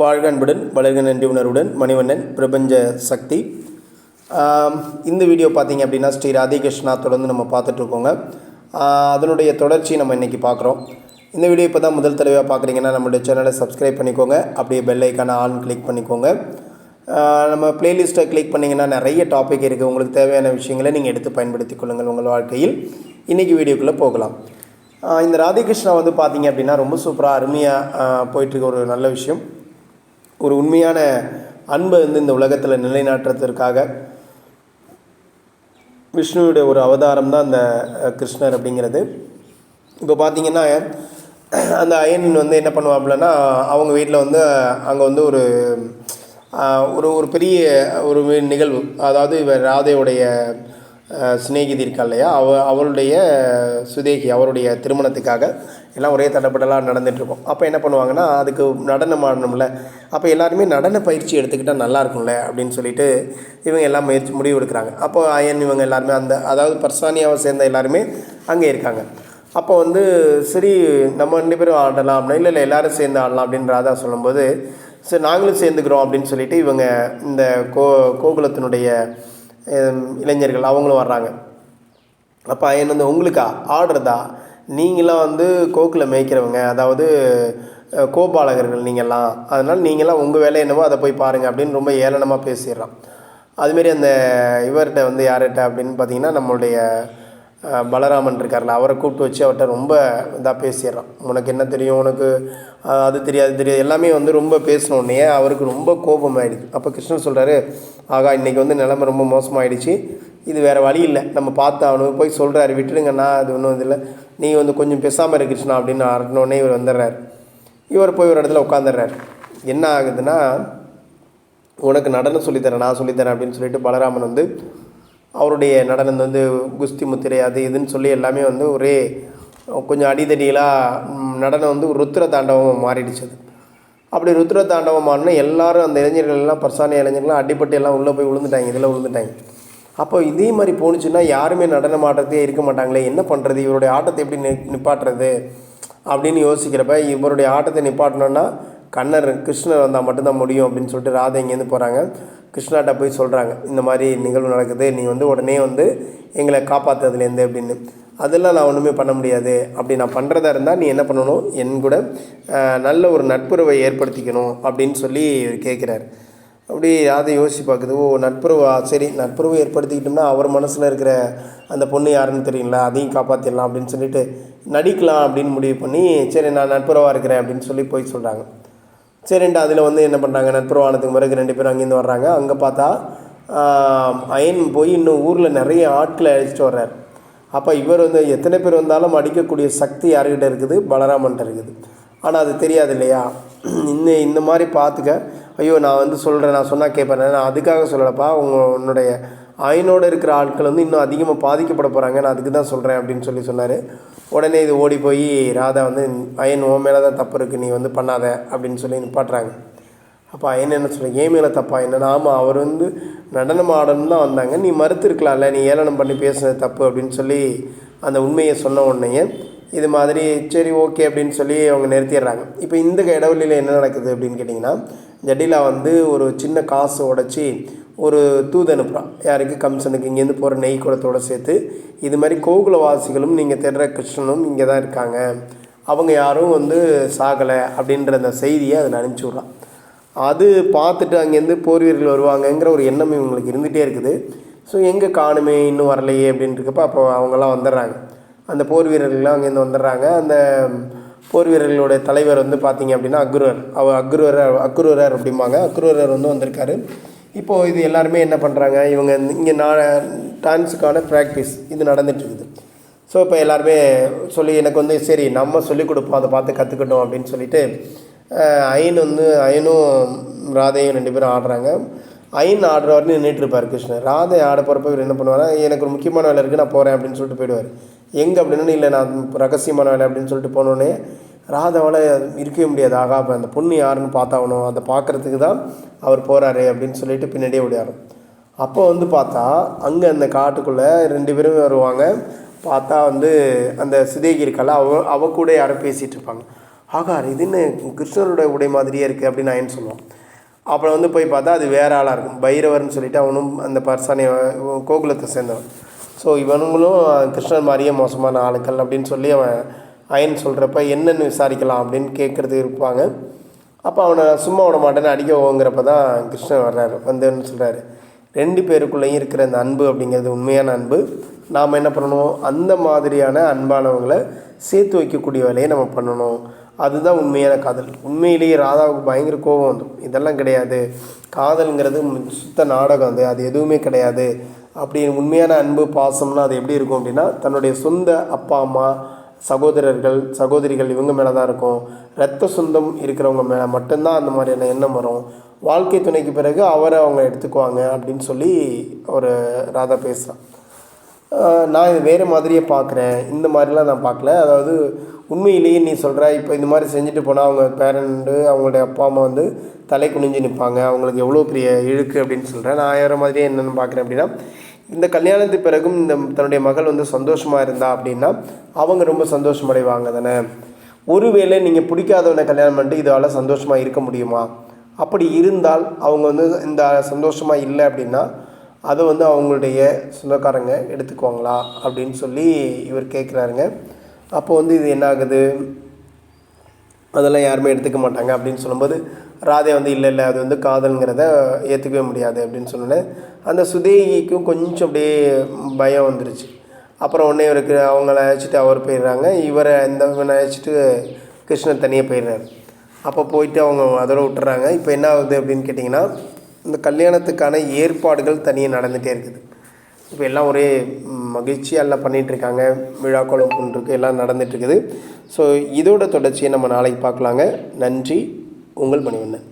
வாழ்க அன்புடன் வளர்க நன்றி உணர்வுடன் மணிவண்ணன் பிரபஞ்ச சக்தி. இந்த வீடியோ பார்த்தீங்க அப்படின்னா ஸ்ரீ ராதிகிருஷ்ணா தொடர்ந்து நம்ம பார்த்துட்ருக்கோங்க அதனுடைய தொடர்ச்சி நம்ம இன்றைக்கி பார்க்குறோம். இந்த வீடியோ இப்போ தான் முதல் தடவையாக பார்க்குறீங்கன்னா நம்மளுடைய சேனலை சப்ஸ்கிரைப் பண்ணிக்கோங்க. அப்படியே பெல் ஐக்கான ஆன் கிளிக் பண்ணிக்கோங்க. நம்ம பிளேலிஸ்ட்டை கிளிக் பண்ணிங்கன்னா நிறைய டாபிக் இருக்குது உங்களுக்கு தேவையான விஷயங்களை நீங்கள் எடுத்து பயன்படுத்திக் கொள்ளுங்கள் உங்கள் வாழ்க்கையில். இன்றைக்கி வீடியோக்குள்ளே போகலாம். இந்த ராதிகிருஷ்ணா வந்து பார்த்தீங்க அப்படின்னா ரொம்ப சூப்பராக அருமையாக போயிட்டுருக்க ஒரு நல்ல விஷயம். ஒரு உண்மையான அன்பை வந்து இந்த உலகத்தில் நிலைநாட்டுறதற்காக விஷ்ணுவுடைய ஒரு அவதாரம் தான் அந்த கிருஷ்ணர் அப்படிங்கிறது. இப்போ பார்த்தீங்கன்னா அந்த அயன் வந்து என்ன பண்ணுவாப்புலன்னா அவங்க வீட்டில் வந்து அங்கே வந்து ஒரு ஒரு ஒரு பெரிய ஒரு நிகழ்வு. அதாவது இவர் ராதையுடைய சிநேகிதி இருக்கா இல்லையா? அவ அவளுடைய சுதேகி அவருடைய திருமணத்துக்காக எல்லாம் ஒரே தடப்படலாக நடந்துகிட்ருக்கோம் அப்போ என்ன பண்ணுவாங்கன்னா அதுக்கு நடனம் ஆடணும்ல. அப்போ எல்லாருமே நடன பயிற்சி எடுத்துக்கிட்டால் நல்லா இருக்கும்ல அப்படின்னு சொல்லிட்டு இவங்க எல்லாம் முயற்சி முடிவு எடுக்கிறாங்க. அப்போ அயன் இவங்க எல்லாருமே அந்த அதாவது பர்சானியாவை சேர்ந்த எல்லாருமே அங்கே இருக்காங்க. அப்போ வந்து சரி நம்ம ரெண்டு பேரும் ஆடலாம் அப்படின்னா இல்லை இல்லை எல்லோரும் சேர்ந்து ஆடலாம் அப்படின்னு ராதா சொல்லும்போது சரி நாங்களும் சேர்ந்துக்கிறோம் அப்படின்னு சொல்லிட்டு இவங்க இந்த கோ கோகுலத்தினுடைய இளைஞர்கள் அவங்களும் வர்றாங்க. அப்போ அயன் வந்து உங்களுக்கா? ஆடுறதா நீங்களாம் வந்து கோக்கில் மேய்க்கிறவங்க அதாவது கோபாலகர்கள் நீங்கள்லாம். அதனால் நீங்களாம் உங்கள் வேலை என்னவோ அதை போய் பாருங்கள் அப்படின்னு ரொம்ப ஏளனமாக பேசிடுறான் அதுமாரி அந்த இவர்கிட்ட வந்து யார்கிட்ட அப்படின்னு பார்த்தீங்கன்னா நம்மளுடைய பலராமன் இருக்கார்ல அவரை கூப்பிட்டு வச்சு அவர்கிட்ட ரொம்ப இதாக பேசிடுறான். உனக்கு என்ன தெரியும்? உனக்கு அது தெரியாது தெரியாது. எல்லாமே வந்து ரொம்ப பேசினோடனே அவருக்கு ரொம்ப கோபம் ஆகிடுது அப்போ கிருஷ்ணன் சொல்கிறாரு ஆகா இன்றைக்கி வந்து நிலமை ரொம்ப மோசமாகிடுச்சு இது வேறு வழி இல்லை. நம்ம பார்த்து போய் சொல்கிறாரு விட்டுடுங்கண்ணா அது ஒன்றும் இது இல்லை. நீ வந்து கொஞ்சம் பேசாமல் இரு கிருஷ்ணா அப்படின்னு அரட்டினோடனே இவர் வந்துடுறாரு. இவர் போய் ஒரு இடத்துல உட்காந்துடுறாரு என்ன ஆகுதுன்னா உனக்கு நடனம் சொல்லித்தரேன் நான் சொல்லித்தரேன் அப்படின்னு சொல்லிட்டு பலராமன் வந்து அவருடைய நடனம் வந்து குஸ்தி முத்திரை அது இதுன்னு சொல்லி எல்லாமே வந்து ஒரே கொஞ்சம் அடிதடியெல்லாம் நடனம் வந்து ஒரு ருத்ர தாண்டவம் மாறிடுச்சு அது. அப்படி ருத்ர தாண்டவம் மாறினா எல்லாரும் அந்த இளைஞர்கள் எல்லாம் பர்சானிய இளைஞர்கள்லாம் அடிப்பட்டு எல்லாம் உள்ளே போய் விழுந்துட்டாங்க இதில் விழுந்துட்டாங்க. அப்போ இதே மாதிரி போணுச்சுன்னா யாருமே நடனம் ஆடுறதே இருக்க மாட்டாங்களே என்ன பண்ணுறது இவருடைய ஆட்டத்தை எப்படி நி நிப்பாட்டுறது? அப்படின்னு யோசிக்கிறப்ப இவருடைய ஆட்டத்தை நிப்பாட்டணுன்னா கண்ணர் கிருஷ்ணர் வந்தால் மட்டும்தான் முடியும் அப்படின்னு சொல்லிட்டு ராதை இங்கேருந்து போகிறாங்க கிருஷ்ணாட்ட போய் சொல்கிறாங்க இந்த மாதிரி நிகழ்வு நடக்குது நீ வந்து உடனே வந்து எங்களை காப்பாற்றுறதுலேருந்து அப்படின்னு. அதெல்லாம் நான் ஒன்றுமே பண்ண முடியாது. அப்படி நான் பண்ணுறதா இருந்தால் நீ என்ன பண்ணணும்? என் கூட நல்ல ஒரு நட்புறவை ஏற்படுத்திக்கணும் அப்படின்னு சொல்லி கேட்குறாரு அப்படி அதை யோசிச்சு பார்க்குது ஓ நட்புறவா சரி நட்புறவு ஏற்படுத்திக்கிட்டோம்னா அவர் மனசில் இருக்கிற அந்த பொண்ணு யாருன்னு தெரியுங்களா அதையும் காப்பாற்றிடலாம் அப்படின்னு சொல்லிட்டு நடிக்கலாம் அப்படின்னு முடிவு பண்ணி சரி நான் நட்புறவாக இருக்கிறேன் அப்படின்னு சொல்லி போய் சொல்கிறாங்க சரின்ட்டு அதில் வந்து என்ன பண்ணுறாங்க நட்புறவானத்துக்கு பிறகு ரெண்டு பேரும் அங்கேருந்து வர்றாங்க. அங்கே பார்த்தா அயன் போய் இன்னும் ஊரில் நிறைய ஆட்களை அழைச்சிட்டு வர்றார். அப்போ இவர் வந்து எத்தனை பேர் வந்தாலும் அடிக்கக்கூடிய சக்தி யார்கிட்ட இருக்குது? பலராமன்ட்ட இருக்குது. ஆனால் அது தெரியாது இல்லையா? இந்த இந்த மாதிரி பார்த்துக்க. ஐயோ நான் வந்து சொல்கிறேன் நான் சொன்னால் கேட்பேன். நான் அதுக்காக சொல்லலப்பா. உங்க உன்னுடைய அயனோடு இருக்கிற ஆட்கள் வந்து இன்னும் அதிகமாக பாதிக்கப்பட போகிறாங்க நான் அதுக்கு தான் சொல்கிறேன் அப்படின்னு சொல்லி சொன்னார். உடனே இது ஓடி போய் ராதா வந்து அயன் உன் மேலே தான் தப்பு இருக்குது நீ வந்து பண்ணாத அப்படின்னு சொல்லி நிப்பாட்டுறாங்க. அப்போ அயன் என்ன சொல்ல ஏன் மேலே தப்பா என்னன்னா ஆமாம் அவர் வந்து நடனம் ஆடணும் தான் வந்தாங்க. நீ மறுத்துருக்கலாம்ல நீ ஏளனம் பண்ணி பேசுனது தப்பு அப்படின்னு சொல்லி அந்த உண்மையை சொன்ன உடனேயே இது மாதிரி சரி ஓகே அப்படின்னு சொல்லி அவங்க நிறுத்திடுறாங்க. இப்போ இந்த இடைவெளியில் என்ன நடக்குது அப்படின்னு கேட்டிங்கன்னா ஜடிலா வந்து ஒரு சின்ன காசு உடச்சி ஒரு தூது அனுப்புகிறான் யாருக்கு? கம்சனுக்கு இங்கேருந்து போகிற நெய் குளத்தோடு சேர்த்து இது மாதிரி கோகுலவாசிகளும் நீங்கள் தேடுற கிருஷ்ணனும் இங்கே தான் இருக்காங்க. அவங்க யாரும் வந்து சாகலை அப்படின்ற அந்த செய்தியை அதில் அனுப்பிச்சி விட்றான். அது பார்த்துட்டு அங்கேருந்து போர் வீரர்கள் வருவாங்கங்கிற ஒரு எண்ணம் இவங்களுக்கு இருந்துகிட்டே இருக்குது. ஸோ எங்கே காணுமே? இன்னும் வரலையே அப்படின்ட்டுருக்கப்ப அப்போ அவங்கெல்லாம் வந்துடுறாங்க. அந்த போர் வீரர்கள்லாம் அங்கேருந்து வந்துடுறாங்க. அந்த போர் வீரர்களுடைய தலைவர் வந்து பார்த்தீங்க அப்படின்னா அக்ருவர் அவர் அக்ருவரர் அக்ருவரர் அப்படிம்பாங்க. அக்ருவரர் வந்து வந்திருக்காரு. இப்போது இது எல்லாருமே என்ன பண்ணுறாங்க இவங்க இங்கே நான் டான்ஸுக்கான ப்ராக்டிஸ் இது நடந்துகிட்ருக்குது இருக்குது ஸோ இப்போ எல்லாருமே சொல்லி எனக்கு வந்து சரி நம்ம சொல்லிக் கொடுப்போம் அதை பார்த்து கற்றுக்கட்டும் அப்படின்னு சொல்லிட்டு அஹ், அயன் வந்து அயனும் ராதையும் ரெண்டு பேரும் ஆடுறாங்க. அயன் ஆடுற நின்றுட்டு இருப்பார் கிருஷ்ணன் ராதை ஆட போகிறப்ப இவர் என்ன பண்ணுவார்? எனக்கு ஒரு முக்கியமான வேலை இருக்குது நான் போகிறேன் அப்படின்னு சொல்லிட்டு போயிடுவார். எங்கே அப்படின்னு இல்லை நான் ரகசியமான வேலை அப்படின்னு சொல்லிட்டு போனோடனே ராதாவால் இருக்கவே முடியாது. ஆகா அப்போ அந்த பொண்ணு யாருன்னு பார்த்தாகணும். அதை பார்க்குறதுக்கு தான் அவர் போகிறாரு அப்படின்னு சொல்லிட்டு பின்னாடியே ஓடியாரும். அப்போ வந்து பார்த்தா அங்கே அந்த காட்டுக்குள்ளே ரெண்டு பேரும் வருவாங்க. பார்த்தா வந்து அந்த சிதேகி இருக்கால அவ அவ கூட யாரோ பேசிகிட்டு இருப்பாங்க. ஆகா இது என்ன கிருஷ்ணரோட உடை மாதிரியே இருக்குது அப்படின்னு அயன் சொல்லுவான். அப்புறம் வந்து போய் பார்த்தா அது வேற ஆளாக இருக்கும். பைரவர்னு சொல்லிட்டு அவனும் அந்த பர்சானை கோகுலத்தை சேர்ந்தவன். ஸோ இவனுங்களும் கிருஷ்ணர் மாதிரியே மோசமான ஆளுக்கள் அப்படின்னு சொல்லி அவன் அயன் சொல்கிறப்ப என்னென்னு விசாரிக்கலாம் அப்படின்னு கேட்குறது இருப்பாங்க. அப்போ அவனை சும்மா விட மாட்டேன்னு அடிக்க ஓங்கிறப்ப தான் கிருஷ்ணன் வர்றாரு வந்தேன்னு சொல்கிறாரு ரெண்டு பேருக்குள்ளேயும் இருக்கிற அந்த அன்பு அப்படிங்கிறது உண்மையான அன்பு. நாம் என்ன பண்ணணும்? அந்த மாதிரியான அன்பானவங்களை சேர்த்து வைக்கக்கூடிய வேலையை நம்ம பண்ணணும். அதுதான் உண்மையான காதல். உண்மையிலேயே ராதாவுக்கு பயங்கர கோபம் வந்துடும். இதெல்லாம் கிடையாது. காதல்ங்கிறது சுத்த நாடகம் அது. அது எதுவுமே கிடையாது. அப்படி உண்மையான அன்பு பாசம்னா அது எப்படி இருக்கும் அப்படின்னா தன்னுடைய சொந்த அப்பா அம்மா சகோதரர்கள் சகோதரிகள் இவங்க மேலே தான் இருக்கும். ரத்த சொந்தம் இருக்கிறவங்க மேலே மட்டும்தான் அந்த மாதிரியான எண்ணம் வரும். வாழ்க்கை துணைக்கு பிறகு அவரை அவங்க எடுத்துக்குவாங்க அப்படின்னு சொல்லி ஒரு ராதா பேசுகிறான் நான் இது வேறு மாதிரியே பார்க்குறேன் இந்த மாதிரிலாம் நான் பார்க்கல அதாவது உண்மையிலேயே நீ சொல்கிற இப்போ இந்த மாதிரி செஞ்சுட்டு போனால் அவங்க பேரண்ட்டு அவங்களுடைய அப்பா அம்மா வந்து தலை குனிஞ்சு நிற்பாங்க அவங்களுக்கு எவ்வளோ பெரிய இழுக்கு அப்படின்னு சொல்கிறேன் நான் வேறு மாதிரியே என்னென்னு பார்க்குறேன் அப்படின்னா இந்த கல்யாணத்துக்கு பிறகும் இந்த தன்னுடைய மகள் வந்து சந்தோஷமாக இருந்தா அப்படின்னா அவங்க ரொம்ப சந்தோஷமடைவாங்க தானே? ஒருவேளை நீங்கள் பிடிக்காதவனை கல்யாணம் பண்ணிட்டு இதால் சந்தோஷமாக இருக்க முடியுமா? அப்படி இருந்தால் அவங்க வந்து இந்த சந்தோஷமாக இல்லை அப்படின்னா அதை வந்து அவங்களுடைய சொந்தக்காரங்க எடுத்துக்குவாங்களா அப்படின்னு சொல்லி இவர் கேட்குறாருங்க. அப்போ வந்து இது என்ன ஆகுது? அதெல்லாம் யாருமே எடுத்துக்க மாட்டாங்க அப்படின்னு சொல்லும்போது ராதே வந்து இல்லை இல்லை அது வந்து காதல்ங்கிறத ஏற்றுக்கவே முடியாது அப்படின்னு சொன்னோன்னே அந்த சுதேகிக்கும் கொஞ்சம் அப்படியே பயம் வந்துருச்சு. அப்புறம் உடனே இவருக்கு அவங்கள அழைச்சிட்டு அவர் போயிடுறாங்க. இவரை இந்த இவனை அழைச்சிட்டு கிருஷ்ணன் தனியாக போயிடுறாரு. அப்போ போயிட்டு அவங்க அதோட விட்டுறாங்க. இப்போ என்ன ஆகுது அப்படின்னு கேட்டிங்கன்னா இந்த கல்யாணத்துக்கான ஏற்பாடுகள் தனியாக நடந்துகிட்டே இருக்குது. இப்போ எல்லாம் ஒரே மகிழ்ச்சியாக எல்லாம் விழா இருக்காங்க விழாக்கோலம் எல்லாம் நடந்துகிட்ருக்குது இருக்குது. ஸோ இதோட தொடர்ச்சியை நம்ம நாளைக்கு பார்க்கலாங்க. நன்றி. உங்கள் மணிவண்ணன்